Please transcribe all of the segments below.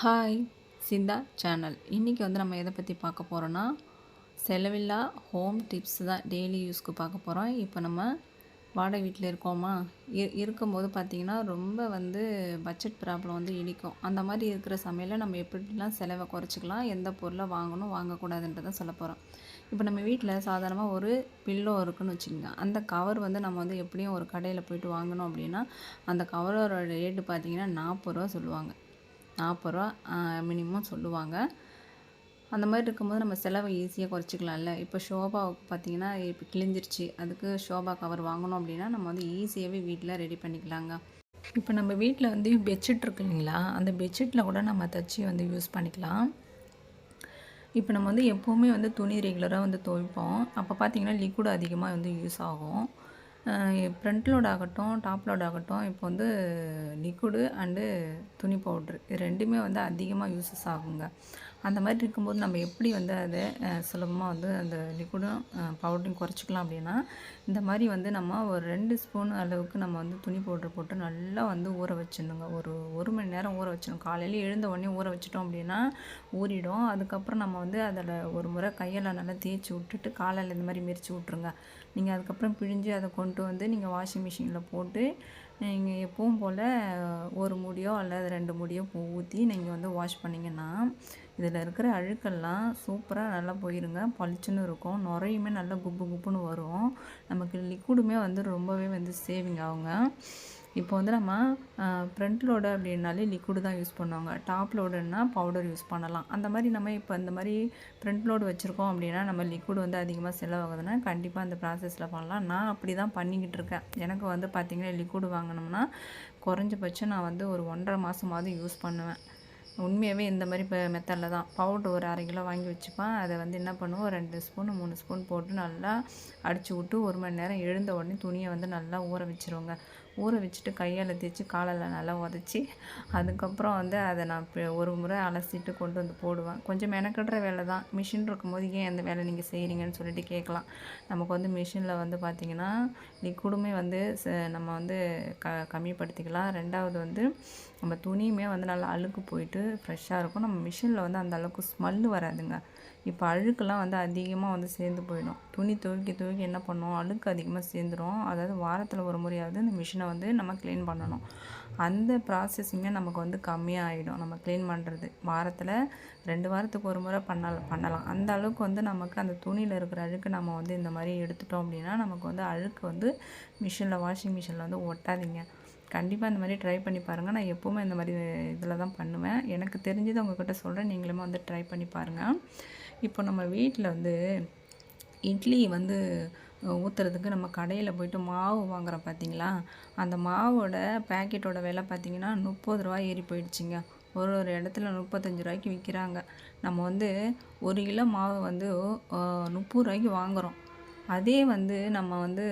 Hi சிந்தா channel. இன்றைக்கி வந்து நம்ம எதை பற்றி பார்க்க போகிறோன்னா செலவில்லா ஹோம் டிப்ஸ் தான் டெய்லி யூஸ்க்கு பார்க்க போகிறோம் இப்போ நம்ம வாடகை வீட்டில் இருக்கோமா? இ இருக்கும்போது பார்த்திங்கன்னா ரொம்ப வந்து பட்ஜெட் ப்ராப்ளம் வந்து இடிக்கும். அந்த மாதிரி இருக்கிற சமையலில் நம்ம எப்படிலாம் செலவை குறைச்சிக்கலாம் எந்த பொருளை வாங்கணும் வாங்கக்கூடாதுன்றதை சொல்ல போகிறோம் இப்போ நம்ம வீட்டில் சாதாரணமாக ஒரு பில்லோ இருக்குன்னு வச்சுக்கோங்க. அந்த கவர் வந்து நம்ம வந்து எப்படியும் ஒரு கடையில் போயிட்டு வாங்கணும் அப்படின்னா அந்த கவரோட ரேட்டு பார்த்திங்கன்னா நாற்பது ரூபா சொல்லுவாங்க. நாற்பது ரூபா மினிமம் சொல்லுவாங்க. அந்த மாதிரி இருக்கும்போது நம்ம செலவை ஈஸியாக குறைச்சிக்கலாம்ல. இப்போ ஷோபாவுக்கு பார்த்தீங்கன்னா இப்போ கிழிஞ்சிருச்சு. அதுக்கு ஷோபா கவர் வாங்கணும் அப்படின்னா நம்ம வந்து ஈஸியாகவே வீட்டில் ரெடி பண்ணிக்கலாங்க. இப்போ நம்ம வீட்டில் வந்து பெட்ஷீட் இருக்கு இல்லைங்களா? அந்த பெட்ஷீட்டில் கூட நம்ம தச்சு வந்து யூஸ் பண்ணிக்கலாம். இப்போ நம்ம வந்து எப்போவுமே வந்து துணி ரெகுலராக வந்து துவைப்போம். அப்போ பார்த்திங்கன்னா லிக்விட் அதிகமாக வந்து யூஸ் ஆகும். ஃப்ரண்ட் லோட் ஆகட்டும் டாப் லோட் ஆகட்டும் இப்போ வந்து லிக்விடு அண்டு துணி பவுட்ரு இது ரெண்டுமே வந்து அதிகமாக யூஸஸ் ஆகுங்க. அந்த மாதிரி இருக்கும்போது நம்ம எப்படி வந்து அதை சுலபமாக வந்து அந்த லிக்விடும் பவுடரையும் குறைச்சிக்கலாம் அப்படின்னா இந்த மாதிரி வந்து நம்ம ஒரு ரெண்டு ஸ்பூன் அளவுக்கு நம்ம வந்து துணி பவுட்ரு போட்டு நல்லா வந்து ஊற வச்சிடணுங்க. ஒரு ஒரு மணி நேரம் ஊற வச்சிடணும். காலையில் எழுந்த உடனே ஊற வச்சிட்டோம் அப்படின்னா ஊறிடும். அதுக்கப்புறம் நம்ம வந்து அதில் ஒரு முறை கையில் நல்லா தேய்ச்சி விட்டுட்டு காலையில் இந்த மாதிரி மிரிச்சு விட்ருங்க நீங்கள் அதுக்கப்புறம் பிழிஞ்சு அதை கொண்டு வந்து நீங்கள் வாஷிங் மிஷினில் போட்டு நீங்கள் எப்பவும் போல் ஒரு முடியோ அல்லது ரெண்டு முடியோ ஊற்றி நீங்கள் வந்து வாஷ் பண்ணிங்கன்னா இதில் இருக்கிற அழுக்கெல்லாம் சூப்பராக நல்லா போயிருங்க. பளிச்சுன்னு இருக்கும். நுரையுமே நல்லா குப்பு குப்புன்னு வரும். நமக்கு லிக்விடுமே வந்து ரொம்பவே வந்து சேவிங் ஆகுங்க. இப்போ வந்து நம்ம ஃப்ரண்ட் லோடு அப்படின்னாலே லிக்விடு தான் யூஸ் பண்ணுவாங்க. டாப் லோடுன்னா பவுடர் யூஸ் பண்ணலாம். அந்த மாதிரி நம்ம இப்போ இந்த மாதிரி ஃப்ரண்ட் லோடு வச்சுருக்கோம் அப்படின்னா நம்ம லிக்விட் வந்து அதிகமாக செலவாகுதுன்னா கண்டிப்பாக அந்த ப்ராசஸில் பண்ணலாம். நான் அப்படி தான் பண்ணிக்கிட்டு இருக்கேன். எனக்கு வந்து பார்த்திங்கன்னா லிக்விடு வாங்கினோம்னா குறைஞ்சபட்சம் நான் வந்து ஒரு ஒன்றரை மாதமாவது யூஸ் பண்ணுவேன். உண்மையாகவே இந்த மாதிரி இப்போ மெத்தடில் தான். பவுட்ரு ஒரு அரை கிலோ வாங்கி வச்சுப்பேன். அதை வந்து என்ன பண்ணுவோம்? ரெண்டு ஸ்பூன் மூணு ஸ்பூன் போட்டு நல்லா அடித்து விட்டு ஒரு மணி நேரம் எழுந்த உடனே துணியை வந்து நல்லா ஊற வச்சுருவோங்க. ஊற வச்சுட்டு கையால் தேய்ச்சி காலில் நல்லா உதச்சி அதுக்கப்புறம் வந்து அதை நான் ஒரு முறை அலசிட்டு கொண்டு வந்து போடுவேன். கொஞ்சம் மெனக்கடுற வேலை தான். மிஷின் இருக்கும்போது ஏன் அந்த வேலை நீங்கள் செய்கிறீங்கன்னு சொல்லிட்டு கேட்கலாம். நமக்கு வந்து மிஷினில் வந்து பார்த்திங்கன்னா லிக்விடுமே வந்து நம்ம வந்து க கம்மிப்படுத்திக்கலாம். ரெண்டாவது வந்து நம்ம துணியுமே வந்து நல்லா அழுக்கு போயிட்டு ஃப்ரெஷ்ஷாக இருக்கும். நம்ம மிஷினில் வந்து அந்த அளவுக்கு ஸ்மெல்லு வராதுங்க. இப்போ அழுக்கெல்லாம் வந்து அதிகமாக வந்து சேர்ந்து போயிடும். துணி துவைக்க துவைக்க என்ன பண்ணோம்? அழுக்கு அதிகமாக சேர்ந்துடும் அதாவது வாரத்தில் ஒரு முறையாவது இந்த மிஷினை வந்து நம்ம க்ளீன் பண்ணணும். அந்த ப்ராசஸிங்கே நமக்கு வந்து கம்மியாக ஆகிடும் நம்ம க்ளீன் பண்ணுறது வாரத்தில் ரெண்டு வாரத்துக்கு ஒரு முறை பண்ணலாம் பண்ணலாம். அந்த அளவுக்கு வந்து நமக்கு அந்த துணியில் இருக்கிற அழுக்கு நம்ம வந்து இந்த மாதிரி எடுத்துட்டோம் அப்படின்னா நமக்கு வந்து அழுக்கு வந்து மிஷினில் வாஷிங் மிஷினில் வந்து ஒட்டாதீங்க. கண்டிப்பாக இந்த மாதிரி ட்ரை பண்ணி பாருங்கள் நான் எப்போவுமே இந்த மாதிரி இதில் தான் பண்ணுவேன். எனக்கு தெரிஞ்சதை உங்கள்கிட்ட சொல்கிறேன் நீங்களுமே வந்து ட்ரை பண்ணி பாருங்கள் இப்போ நம்ம வீட்டில் வந்து இட்லி வந்து ஊற்றுறதுக்கு நம்ம கடையில் போயிட்டு மாவு வாங்குகிறோம் பார்த்தீங்களா அந்த மாவோட பேக்கெட்டோட விலை பார்த்திங்கன்னா முப்பது ரூபா ஏறி போயிடுச்சுங்க. ஒரு ஒரு இடத்துல முப்பத்தஞ்சு ரூபாய்க்கு விற்கிறாங்க நம்ம வந்து ஒரு கிலோ மாவு வந்து முப்பது ரூபாய்க்கு வாங்குகிறோம் அதே வந்து நம்ம வந்து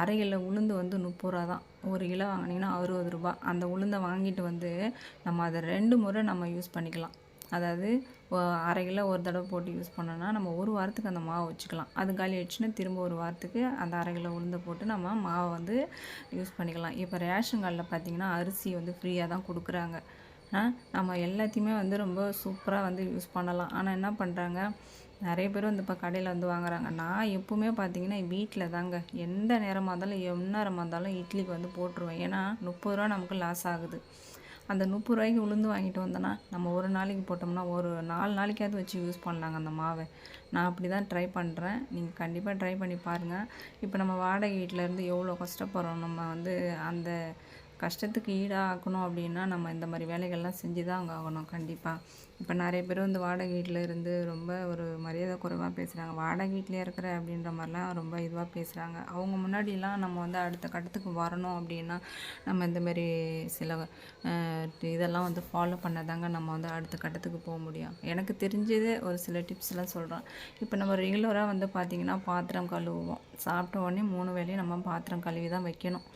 அரை கிலோ உளுந்து வந்து முப்பது ரூபா தான். ஒரு கிலோ வாங்கினீங்கன்னா அறுபது ரூபா அந்த உளுந்தை வாங்கிட்டு வந்து நம்ம அதை ரெண்டு முறை நம்ம யூஸ் பண்ணிக்கலாம். அதாவது அரை கிலோ ஒரு தடவை போட்டு யூஸ் பண்ணோன்னா நம்ம ஒரு வாரத்துக்கு அந்த மாவு வச்சுக்கலாம். அது காலி ஆயிடுச்சுன்னா திரும்ப ஒரு வாரத்துக்கு அந்த அரை கிலோ உளுந்தை போட்டு நம்ம மாவை வந்து யூஸ் பண்ணிக்கலாம். இப்போ ரேஷன் கார்டில் பார்த்திங்கன்னா அரிசி வந்து ஃப்ரீயாக தான் கொடுக்குறாங்க. நம்ம எல்லாத்தையுமே வந்து ரொம்ப சூப்பராக வந்து யூஸ் பண்ணலாம். ஆனால் என்ன பண்ணுறாங்க நிறைய பேர் வந்து இப்போ கடையில் வந்து வாங்குறாங்க. நான் எப்போவுமே பார்த்தீங்கன்னா வீட்டில் தாங்க. எந்த நேரமாக இருந்தாலும் எந்நேரமாக இருந்தாலும் இட்லிக்கு வந்து போட்டுருவேன். ஏன்னா முப்பது ரூபா நமக்கு லாஸ் ஆகுது. அந்த முப்பது ரூபாய்க்கு உளுந்து வாங்கிட்டு வந்தேன்னா நம்ம ஒரு நாளைக்கு போட்டோம்னா ஒரு நாலு நாளைக்காவது வச்சு யூஸ் பண்ணலாங்க அந்த மாவை. நான் அப்படி தான் ட்ரை பண்ணுறேன் நீங்கள் கண்டிப்பாக ட்ரை பண்ணி பாருங்கள் இப்போ நம்ம வாடகை வீட்டிலேருந்து எவ்வளோ கஷ்டப்படுறோம்? நம்ம வந்து அந்த கஷ்டத்துக்கு ஈடாகணும் அப்படின்னா நம்ம இந்த மாதிரி வேலைகள்லாம் செஞ்சு தான் அங்கே ஆகணும் கண்டிப்பாக இப்போ நிறைய பேர் வந்து வாடகை வீட்டில் இருந்து ரொம்ப ஒரு மரியாதை குறைவாக பேசுகிறாங்க வாடகை வீட்டிலே இருக்கிற அப்படின்ற மாதிரிலாம் ரொம்ப இதுவாக பேசுகிறாங்க அவங்க முன்னாடிலாம் நம்ம வந்து அடுத்த கட்டத்துக்கு வரணும் அப்படின்னா நம்ம இந்தமாரி சில இதெல்லாம் வந்து ஃபாலோ பண்ணதாங்க நம்ம வந்து அடுத்த கட்டத்துக்கு போக முடியும். எனக்கு தெரிஞ்சது ஒரு சில டிப்ஸ்லாம் சொல்கிறேன் இப்போ நம்ம ரெகுலராக வந்து பார்த்திங்கன்னா பாத்திரம் கழுவுவோம். சாப்பிட்ட உடனே மூணு வேலையும் நம்ம பாத்திரம் கழுவி தான் வைக்கணும்.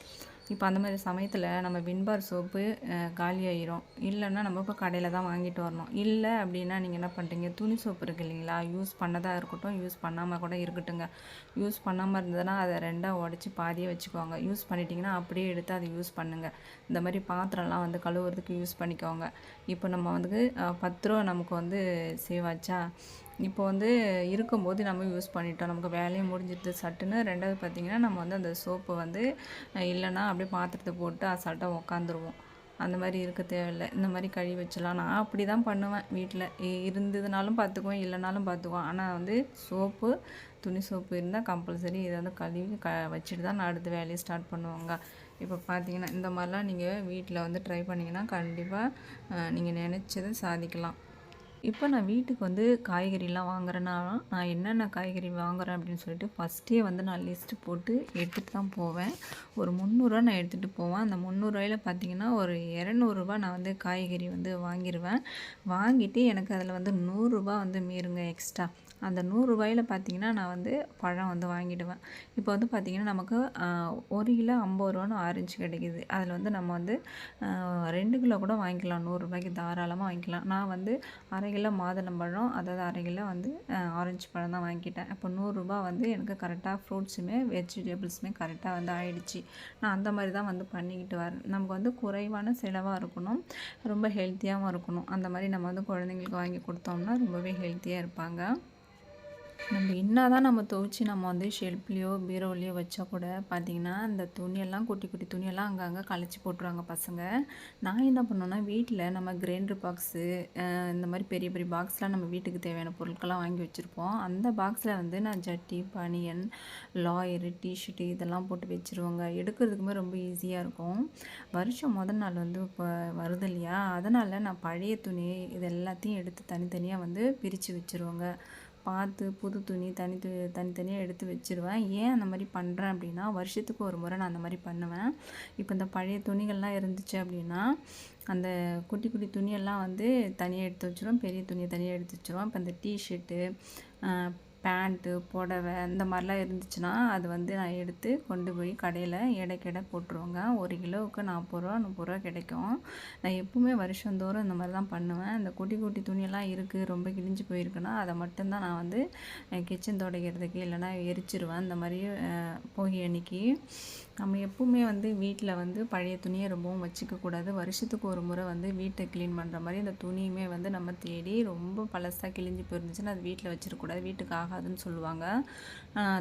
இப்போ அந்த மாதிரி சமயத்தில் நம்ம வின்பார் சோப்பு காலியாயிரும். இல்லைன்னா நம்ம இப்போ கடையில் தான் வாங்கிட்டு வரணும். இல்லை அப்படின்னா நீங்கள் என்ன பண்ணுறீங்க துணி சோப்பு இருக்குது இல்லைங்களா? யூஸ் பண்ணதாக இருக்கட்டும் யூஸ் பண்ணாமல் கூட இருக்கட்டுங்க. யூஸ் பண்ணாமல் இருந்ததுன்னா அதை ரெண்டாக உடச்சி பாதியே வச்சுக்கோங்க. யூஸ் பண்ணிட்டீங்கன்னா அப்படியே எடுத்து அதை யூஸ் பண்ணுங்கள் இந்த மாதிரி பாத்திரம்லாம் வந்து கழுவுறதுக்கு யூஸ் பண்ணிக்கோங்க. இப்போ நம்ம வந்து பத்து ரூபா நமக்கு வந்து சேவ் ஆச்சா? இப்போ வந்து இருக்கும்போது நம்ம யூஸ் பண்ணிட்டோம். நமக்கு வேலையும் முடிஞ்சிட்டு சட்டுன்னு. ரெண்டாவது பார்த்திங்கன்னா நம்ம வந்து அந்த சோப்பு வந்து இல்லைன்னா அப்படியே பாத்திரத்தை போட்டு அசால்ட்டாக உக்காந்துருவோம். அந்த மாதிரி இருக்க தேவையில்லை. இந்த மாதிரி கழுவி வச்சலாம் நான் அப்படி தான் பண்ணுவேன் வீட்டில் இருந்ததுனாலும் பார்த்துக்குவேன் இல்லைனாலும் பார்த்துக்குவேன் ஆனால் வந்து சோப்பு துணி சோப்பு இருந்தால் கம்பல்சரி இதை வந்து கழுவி க வச்சுட்டு தான் நான் அடுத்த வேலையை ஸ்டார்ட் பண்ணுவாங்க. இப்போ பார்த்தீங்கன்னா இந்த மாதிரிலாம் நீங்கள் வீட்டில் வந்து ட்ரை பண்ணிங்கன்னா கண்டிப்பாக நீங்கள் நினச்சதை சாதிக்கலாம். இப்போ நான் வீட்டுக்கு வந்து காய்கறிலாம் வாங்குறேன்னா நான் என்னென்ன காய்கறி வாங்குறேன் அப்படின்னு சொல்லிட்டு ஃபஸ்ட்டே வந்து நான் லிஸ்ட்டு போட்டு எடுத்துகிட்டு தான் போவேன். ஒரு முந்நூறுரூவா நான் எடுத்துகிட்டு போவேன். அந்த முந்நூறுரூவாயில் பார்த்தீங்கன்னா ஒரு இரநூறுபா நான் வந்து காய்கறி வந்து வாங்கிடுவேன் வாங்கிட்டு எனக்கு அதில் வந்து நூறுரூபா வந்து மீறுங்க எக்ஸ்ட்ரா அந்த நூறுரூவாயில் பார்த்தீங்கன்னா நான் வந்து பழம் வந்து வாங்கிடுவேன். இப்போ வந்து பார்த்திங்கன்னா நமக்கு ஒரு கிலோ ஐம்பது ரூபான்னு ஆரஞ்சு கிடைக்குது. அதில் வந்து நம்ம வந்து ரெண்டு கிலோ கூட வாங்கிக்கலாம். நூறுரூபாய்க்கு தாராளமாக வாங்கிக்கலாம். நான் வந்து அரை கிலோ மாதுளம்பழம் அதாவது அரை கிலோ வந்து ஆரஞ்சு பழம் தான் வாங்கிட்டேன் அப்போ நூறுரூபா வந்து எனக்கு கரெக்டாக ஃப்ரூட்ஸுமே வெஜிடபிள்ஸுமே கரெக்டாக வந்து ஆயிடுச்சு. நான் அந்த மாதிரி தான் வந்து பண்ணிக்கிட்டு வரேன் நமக்கு வந்து குறைவான செலவாக இருக்கணும். ரொம்ப ஹெல்த்தியாகவும் இருக்கணும். அந்த மாதிரி நம்ம வந்து குழந்தைங்களுக்கு வாங்கி கொடுத்தோம்னா ரொம்பவே ஹெல்த்தியாக இருப்பாங்க. நம்ம என்ன தான் நம்ம துவைச்சி நம்ம வந்து ஷெல்ஃப்லேயோ பீரோலையோ வச்சா கூட பார்த்திங்கன்னா இந்த துணியெல்லாம் குட்டி குட்டி துணியெல்லாம் அங்கங்கே கலைச்சி போட்டுருவாங்க பசங்க. நான் என்ன பண்ணேன்னா வீட்டில் நம்ம கிரைண்டர் பாக்ஸு இந்த மாதிரி பெரிய பெரிய பாக்ஸ்லாம் நம்ம வீட்டுக்கு தேவையான பொருட்கள்லாம் வாங்கி வச்சுருப்போம். அந்த பாக்ஸில் வந்து நான் ஜட்டி பனியன் லாயரு டிஷர்ட்டு இதெல்லாம் போட்டு வச்சுருவோங்க. எடுக்கிறதுக்குமே ரொம்ப ஈஸியாக இருக்கும். வருஷம் முதல் நாள் வந்து இப்போ வருது இல்லையா? அதனால் நான் பழைய துணி இது எல்லாத்தையும் எடுத்து தனித்தனியாக வந்து பிரித்து வச்சுருவோங்க. பார்த்து புது துணி தனி து தனித்தனியாக எடுத்து வச்சுருவேன். ஏன் அந்த மாதிரி பண்ணுறேன் அப்படின்னா வருஷத்துக்கு ஒரு முறை நான் அந்த மாதிரி பண்ணுவேன். இப்போ இந்த பழைய துணிகள்லாம் இருந்துச்சு அப்படின்னா அந்த குட்டி குட்டி துணியெல்லாம் வந்து தனியாக எடுத்து வச்சுருவோம். பெரிய துணியை தனியாக எடுத்து வச்சுருவோம். இப்போ இந்த டிஷர்ட்டு பேண்ட்டு புடவை இந்த மாதிரிலாம் இருந்துச்சுன்னா அது வந்து நான் எடுத்து கொண்டு போய் கடையில் எடைக்கெடை போட்டுருவோங்க. ஒரு கிலோவுக்கு நாற்பது ரூபா முப்பது ரூபா கிடைக்கும். நான் எப்பவுமே வருஷந்தோறும் இந்த மாதிரி தான் பண்ணுவேன். இந்த குட்டி குட்டி துணியெல்லாம் இருக்குது ரொம்ப கிழிஞ்சு போயிருக்குன்னா அதை மட்டும்தான் நான் வந்து கிச்சன் துடைக்கிறதுக்கு இல்லைன்னா எரிச்சிருவேன். இந்த மாதிரி போகி அன்னைக்கு நம்ம எப்பவுமே வந்து வீட்டில் வந்து பழைய துணியை ரொம்பவும் வச்சுக்கக்கூடாது வருஷத்துக்கு ஒரு முறை வந்து வீட்டை க்ளீன் பண்ணுற மாதிரி இந்த துணியுமே வந்து நம்ம தேடி ரொம்ப பழசாக கிழிஞ்சு போயிருந்துச்சுன்னா அது வீட்டில் வச்சிருக்கக்கூடாது வீட்டுக்கு ஆகாதுன்னு சொல்லுவாங்க.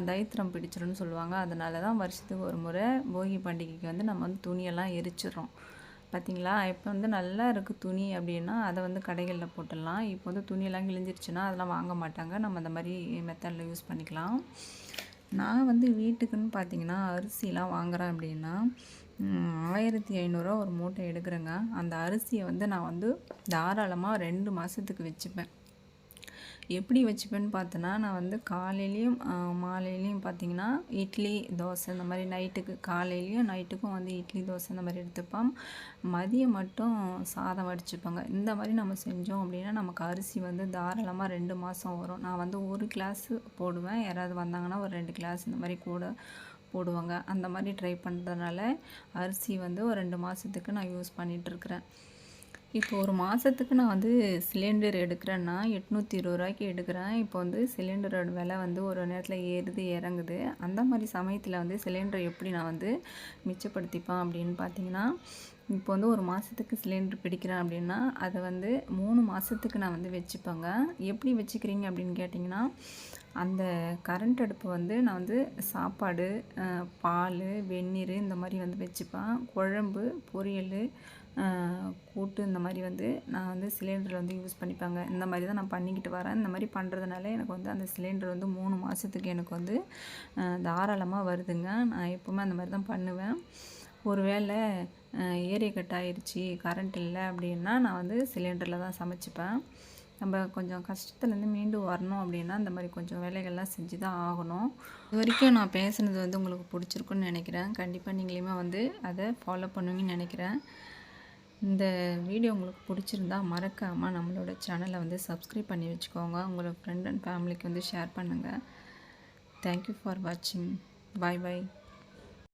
தைத்திரம் பிடிச்சிரும்னு சொல்லுவாங்க. அதனால தான் வருஷத்துக்கு ஒரு முறை போகி பண்டிகைக்கு வந்து நம்ம வந்து துணியெல்லாம் எரிச்சிடுறோம். பார்த்தீங்களா இப்போ வந்து நல்லா இருக்குது துணி அப்படின்னா அதை வந்து கடைகளில் போட்டுடலாம். இப்போ வந்து துணியெல்லாம் கிழிஞ்சிருச்சுன்னா அதெல்லாம் வாங்க மாட்டாங்க. நம்ம அந்த மாதிரி மெத்தடில் யூஸ் பண்ணிக்கலாம். நான் வந்து வீட்டுக்குன்னு பார்த்தீங்கன்னா அரிசிலாம் வாங்குறேன் அப்படின்னா ஆயிரத்தி ஐநூறுரூவா ஒரு மூட்டை எடுக்கிறேங்க. அந்த அரிசியை வந்து நான் வந்து தாராளமாக ரெண்டு மாதத்துக்கு வச்சுப்பேன். எப்படி வச்சுப்பேன்னு பார்த்தோன்னா நான் வந்து காலையிலையும் மாலையிலையும் பார்த்தீங்கன்னா இட்லி தோசை இந்த மாதிரி நைட்டுக்கு காலையிலையும் நைட்டுக்கும் வந்து இட்லி தோசை இந்த மாதிரி எடுத்துப்போம். மதியம் மட்டும் சாதம் வடிச்சுப்பாங்க. இந்த மாதிரி நம்ம செஞ்சோம் அப்படின்னா நமக்கு அரிசி வந்து தாராளமாக ரெண்டு மாதம் வரும். நான் வந்து ஒரு கிளாஸ் போடுவேன். யாராவது வந்தாங்கன்னா ஒரு ரெண்டு கிளாஸ் இந்த மாதிரி கூட போடுவாங்க. அந்த மாதிரி ட்ரை பண்ணுறதுனால அரிசி வந்து ஒரு ரெண்டு மாதத்துக்கு நான் யூஸ் பண்ணிகிட்ருக்குறேன் இப்போ ஒரு மாதத்துக்கு நான் வந்து சிலிண்டர் எடுக்கிறேன்னா எட்நூற்றி இருபது ரூபாய்க்கு எடுக்கிறேன். இப்போ வந்து சிலிண்டரோட விலை வந்து ஒரு நேரத்தில் ஏறுது இறங்குது. அந்த மாதிரி சமயத்தில் வந்து சிலிண்டர் எப்படி நான் வந்து மிச்சப்படுத்திப்பேன் அப்படின்னு பார்த்தீங்கன்னா இப்போ வந்து ஒரு மாதத்துக்கு சிலிண்டர் பிடிக்கிறேன் அப்படின்னா அதை வந்து மூணு மாதத்துக்கு நான் வந்து வச்சுப்பேங்க. எப்படி வச்சுக்கிறீங்க அப்படின்னு கேட்டிங்கன்னா அந்த கரண்ட் அடுப்பு வந்து நான் வந்து சாப்பாடு பால் வெந்நீர் இந்த மாதிரி வந்து வச்சுப்பேன். குழம்பு பொரியல் கூட்டு இந்த மாதிரி வந்து நான் வந்து சிலிண்டர் வந்து யூஸ் பண்ணிப்பாங்க. இந்த மாதிரி தான் நான் பண்ணிக்கிட்டு வரேன். இந்த மாதிரி பண்ணுறதுனால எனக்கு வந்து அந்த சிலிண்டர் வந்து மூணு மாதத்துக்கு எனக்கு வந்து தாராளமாக வருதுங்க. நான் எப்போவுமே அந்த மாதிரி தான் பண்ணுவேன். ஒருவேளை ஏரிய கட் ஆயிருச்சு கரண்ட் இல்லை அப்படின்னா நான் வந்து சிலிண்டரில் தான் சமைச்சிப்பேன். நம்ம கொஞ்சம் கஷ்டத்துலேருந்து மீண்டு வரணும் அப்படின்னா இந்த மாதிரி கொஞ்சம் வேலைகள்லாம் செஞ்சு தான் ஆகணும். இது வரைக்கும் நான் பேசுனது வந்து உங்களுக்கு பிடிச்சிருக்குன்னு நினைக்கிறேன். கண்டிப்பாக நீங்களுமே வந்து அதை ஃபாலோ பண்ணுவீங்கன்னு நினைக்கிறேன். இந்த வீடியோ உங்களுக்கு பிடிச்சிருந்தா மறக்காமல் நம்மளோட சேனலை வந்து சப்ஸ்கிரைப் பண்ணி வச்சுக்கோங்க. உங்களோட ஃப்ரெண்ட் அண்ட் ஃபேமிலிக்கு வந்து ஷேர் பண்ணுங்கள் தேங்க்யூ ஃபார் வாட்சிங் பாய் பாய்